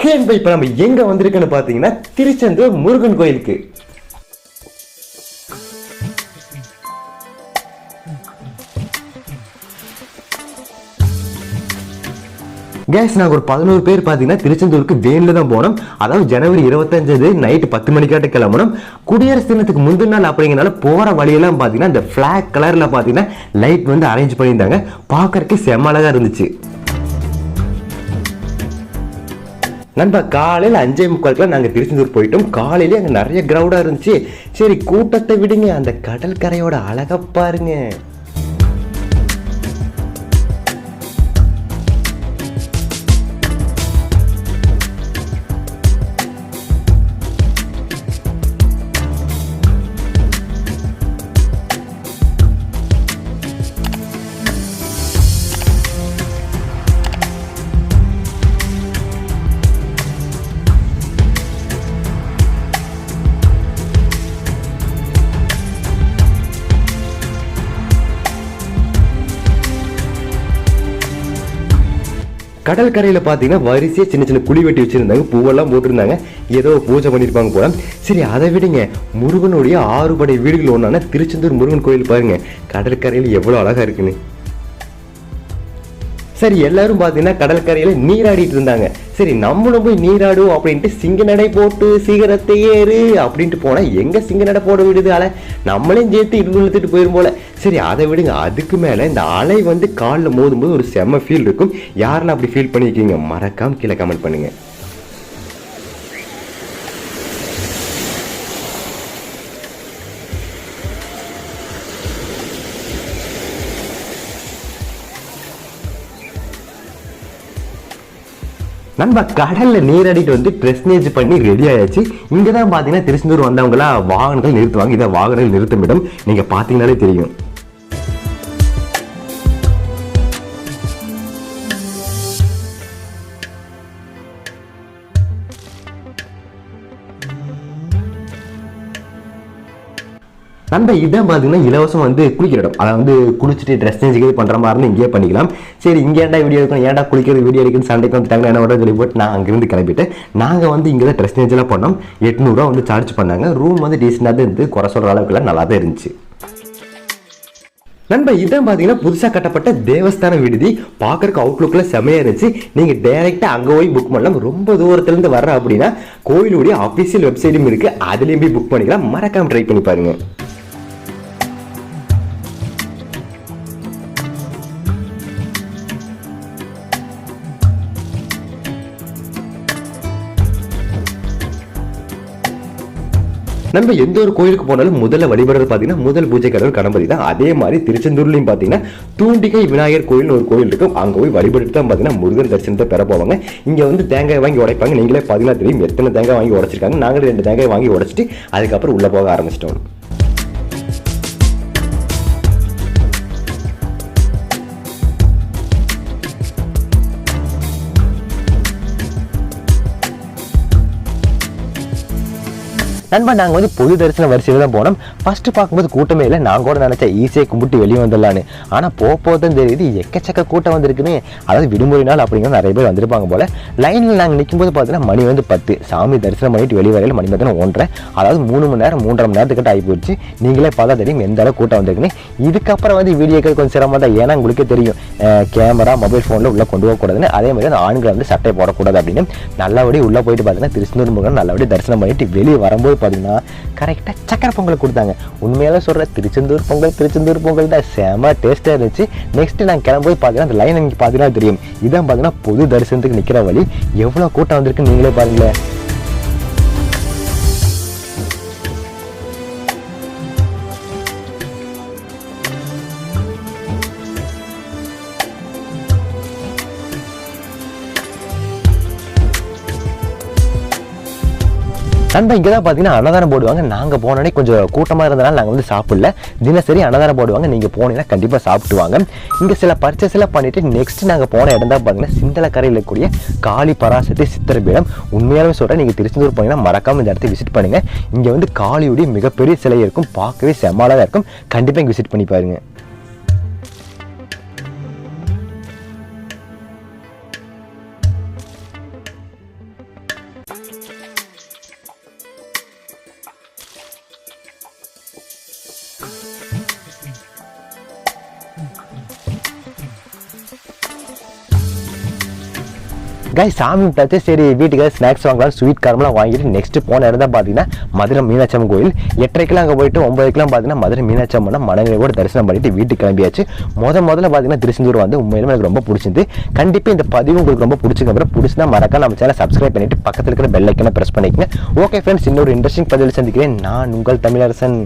இப்போ இப்போ நம்ம எங்கே வந்திருக்குன்னு பார்த்தீங்கன்னா திருச்செந்தூர் முருகன் கோயிலுக்கு. கேஸ் நாங்கள் ஒரு பதினோரு பேர் பார்த்தீங்கன்னா திருச்செந்தூருக்கு வேனில் தான் போனோம். அதாவது ஜனவரி இருபத்தஞ்சது நைட்டு பத்து மணிக்காட்ட கிளம்பணும். குடியரசு தினத்துக்கு முந்தின நாள் அப்படிங்கிறனால போகிற வழியெல்லாம் பார்த்தீங்கன்னா இந்த ஃப்ளாக் கலரில் பார்த்தீங்கன்னா லைட் வந்து அரேஞ்ச் பண்ணியிருந்தாங்க. பார்க்கறக்கு செம்ம அழகாக இருந்துச்சு. நண்பா காலையில் அஞ்சே முக்காலுக்குலாம் நாங்கள் திருச்செந்தூர் போயிட்டோம். காலையிலே அங்கே நிறைய க்ரௌடாக இருந்துச்சு. சரி கூட்டத்தை விடுங்க. அந்த கடற்கரையோட அழகை பாருங்க. கடற்கரையில் பார்த்தீங்கன்னா வரிசையாக சின்ன சின்ன குழி வெட்டி வச்சுருந்தாங்க. பூவெல்லாம் போட்டிருந்தாங்க. ஏதோ பூஜை பண்ணியிருப்பாங்க போல. சரி அதை விடுங்க. முருகனுடைய ஆறுபடை வீடுகள் ஒன்றான திருச்செந்தூர் முருகன் கோயில் பாருங்கள் கடற்கரையில் எவ்வளோ அழகாக இருக்குன்னு. சரி எல்லாரும் பார்த்தீங்கன்னா கடற்கரையில் நீராடிட்டு இருந்தாங்க. சரி நம்மளும் போய் நீராடுவோம் அப்படின்ட்டு சிங்க நடை போட்டு சீக்கிரத்தை ஏறு அப்படின்ட்டு போனால் எங்கே சிங்க நடை போட விடுது அலை நம்மளையும் சேர்த்து இடுப்பு இழுத்துட்டு போயிரும் போல. சரி அதை விடுங்க. அதுக்கு மேலே இந்த அலை வந்து காலில் மோதும்போது ஒரு செம்ம ஃபீல் இருக்கும். யாரெல்லாம் அப்படி ஃபீல் பண்ணியிருக்கீங்க மறக்காமல் கீழே கமெண்ட் பண்ணுங்கள் நம்ம கடல்ல நீராடிட்டு வந்து ட்ரெஸ்னேஜ் பண்ணி ரெடி ஆயாச்சு. இங்கே தான் பாத்தீங்கன்னா திருச்செந்தூர் வந்தவங்களா வாகனங்கள் நிறுத்துவாங்க. இதை வாகனங்கள் நிறுத்தும் இடம் நீங்க பாத்தீங்கன்னாலே தெரியும். அந்த இதான் பார்த்தீங்கன்னா இலவசம் வந்து குளிக்கிற இடம். அதை வந்து குளிச்சுட்டு ட்ரெஸ் சேஞ்ச் பண்ணுற மாதிரி இருந்தால் இங்கேயே பண்ணிக்கலாம். சரி இங்கே ஏன்டா வீடியோ எடுக்கணும்? ஏன்டா குளிக்கிறது வீடியோ எடுக்கணும் சண்டைக்கு வந்துட்டாங்க என்ன பண்ணுறது சொல்லி போட்டு நான் அங்கேருந்து கிளம்பிட்டு நாங்கள் வந்து இங்கே தான் ட்ரெஸ் சேஞ்செலாம் பண்ணோம். எட்நூறுரூவா வந்து சார்ஜ் பண்ணாங்க. ரூம் வந்து டீசெண்டாக தான் இருந்து குறை சொல்கிற அளவுக்குலாம் நல்லா தான் இருந்துச்சு. நண்பா இதான் பார்த்தீங்கன்னா புதுசாக கட்டப்பட்ட தேவஸ்தான விடுதி. பார்க்குறக்கு அவுட்லுக்கில் செமையாக இருந்துச்சு. நீங்கள் டைரெக்டாக அங்கே போய் புக் பண்ணலாம். ரொம்ப தூரத்துலேருந்து வர்ற அப்படின்னா கோயிலுடைய அஃபிஷியல் வெப்சைட்டும் இருக்குது அதுலேயும் போய் புக் பண்ணிக்கலாம். மறக்காமல் ட்ரை பண்ணி பாருங்கள் நம்ம எந்த ஒரு கோயிலுக்கு போனாலும் முதல்ல வழிபடுறது பார்த்தீங்கன்னா முதல் பூஜை கடவுள் கணபதி தான். அதே மாதிரி திருச்செந்தூர்லையும் பார்த்தீங்கன்னா தூண்டிகை விநாயகர் கோயில்னு ஒரு கோயில் இருக்கும். அங்கே போய் வழிபட்டு தான் பார்த்தீங்கன்னா முருகன் தரிசனத்தை பெற போவாங்க. இங்கே வந்து தேங்காய் வாங்கி உடைப்பாங்க. நீங்களே பார்த்தீங்கன்னா தெரியும் எத்தனை தேங்காய் வாங்கி உடைச்சிருக்காங்க. நாங்களும் ரெண்டு தேங்காய் வாங்கி உடைச்சிட்டு அதுக்கப்புறம் உள்ளே போக ஆரம்பிச்சிட்டோம். நண்பா நாங்கள் வந்து பொது தரிசன வரிசையில் தான் போனோம். ஃபஸ்ட்டு பார்க்கும்போது கூட்டமே இல்லை. நான் கூட நினச்சேன் ஈஸியாக கும்பிட்டு வெளியே வந்துடலான்னு. ஆனால் போக தான் தெரியுது எக்கச்சக்க கூட்டம் வந்திருக்குமே. அதாவது விடுமுறை நாள் அப்படிங்கிற நிறைய பேர் வந்திருப்பாங்க போல். லைனில் நாங்கள் நிற்கும்போது பார்த்தீங்கன்னா மணி வந்து பத்து. சாமி தரிசனம் பண்ணிட்டு வெளியே வரையில் மணி பார்த்தீங்கன்னா ஒன்றரை. அதாவது மூணு மணி நேரம் மூன்றரை மணி நேரத்துக்கிட்ட ஆகி போயிடுச்சு நீங்களே பார்த்தா தெரியும் எந்த அளவுக்கு கூட்டம் வந்திருக்குன்னு. இதுக்கப்புறம் வந்து வீடியோக்கள் கொஞ்சம் சிரமம் தான். ஏன்னா உங்களுக்கே தெரியும் கேமரா மொபைல் ஃபோனில் உள்ளே கொண்டு போகக்கூடாதுன்னு. அதே மாதிரி அந்த ஆண்களை வந்து சட்டை போடக்கூடாது அப்படின்னு. நல்லபடி உள்ளே போயிட்டு பார்த்தீங்கன்னா திருச்செந்தூர் முருகன் நல்லபடி தரிசனம் பண்ணிட்டு வெளியே வரும்போது பார்த்தீங்கன்னா கரெக்டாக சக்கரை பொங்கல் கொடுத்தாங்க. உண்மையால சொல்கிற திருச்செந்தூர் பொங்கல் திருச்செந்தூர் பொங்கல் தான் செம டேஸ்ட்டாக இருந்துச்சு. நெக்ஸ்ட் நான் கிளம்போது பார்த்தீங்கன்னா அந்த லைன் எனக்கு பார்த்தீங்கன்னா தெரியும். இதான் பார்த்தீங்கன்னா பொது தரிசனத்துக்கு நிற்கிற வழி. எவ்வளோ கூட்டம் வந்திருக்குன்னு நீங்களே பாருங்களேன். நண்பா இங்கே தான் பார்த்தீங்கன்னா அன்னதானம் போடுவாங்க. நாங்கள் போனோடனே கொஞ்சம் கூட்டமாக இருந்தனால நாங்கள் வந்து சாப்பிடல. தினசரி அன்னதானம் போடுவாங்க. நீங்கள் போனீங்கன்னா கண்டிப்பாக சாப்பிடுவாங்க இங்கே சில பர்ச்சேஸ் எல்லாம் பண்ணிட்டு நெக்ஸ்ட் நாங்கள் போன இடம் தான் பார்த்தீங்கன்னா சிந்தலக்கரையில் இருக்கக்கூடிய காளி பராசக்தி சித்திர பீடம். உண்மையாலுமே சொல்கிறேன் நீங்கள் திருச்செந்தூர் போனீங்கன்னா மறக்காம இந்த இடத்தை விசிட் பண்ணுங்கள் இங்கே வந்து காளியுடைய மிகப்பெரிய சிலை இருக்கும். பார்க்கவே செம்மாலாக இருக்கும். கண்டிப்பாக இங்கே விசிட் பண்ணி பாருங்கள் காய் சாமி பார்த்து சரி வீட்டுக்கு ஸ்நாக்ஸ் வாங்கலாம். ஸ்வீட் காரம்லாம் வாங்கிட்டு நெக்ஸ்ட் போன இடம் தான் பார்த்தீங்கன்னா மதுரை மீனாட்சம் கோயில். எட்டரைக்கெல்லாம் அங்கே போயிட்டு ஒம்பதுக்கெல்லாம் பார்த்தீங்கன்னா மதுரை மீனாட்சி மனநிலை மனநிலையோட தரிசனம் பண்ணிட்டு வீட்டுக்கு கிளம்பியாச்சு. முத முதல்ல பார்த்தீங்கன்னா திருச்செந்தூர் வந்து உண்மையிலுமே எனக்கு ரொம்ப பிடிச்சிருந்து கண்டிப்பாக இந்த பதிவு உங்களுக்கு ரொம்ப பிடிச்சிக்கப்புறம் பிடிச்சினா மறக்காம நம்ம சேனல் சப்ஸ்கிரைப் பண்ணிட்டு பக்கத்தில் இருக்கிற பெல் ஐக்கனை ப்ரெஸ் பண்ணிக்கங்க. ஓகே ஃப்ரெண்ட்ஸ் இன்னொரு இன்ட்ரெஸ்டிங் பதிவில் சந்திக்கிறேன். நான் உங்கள் தமிழரசன்.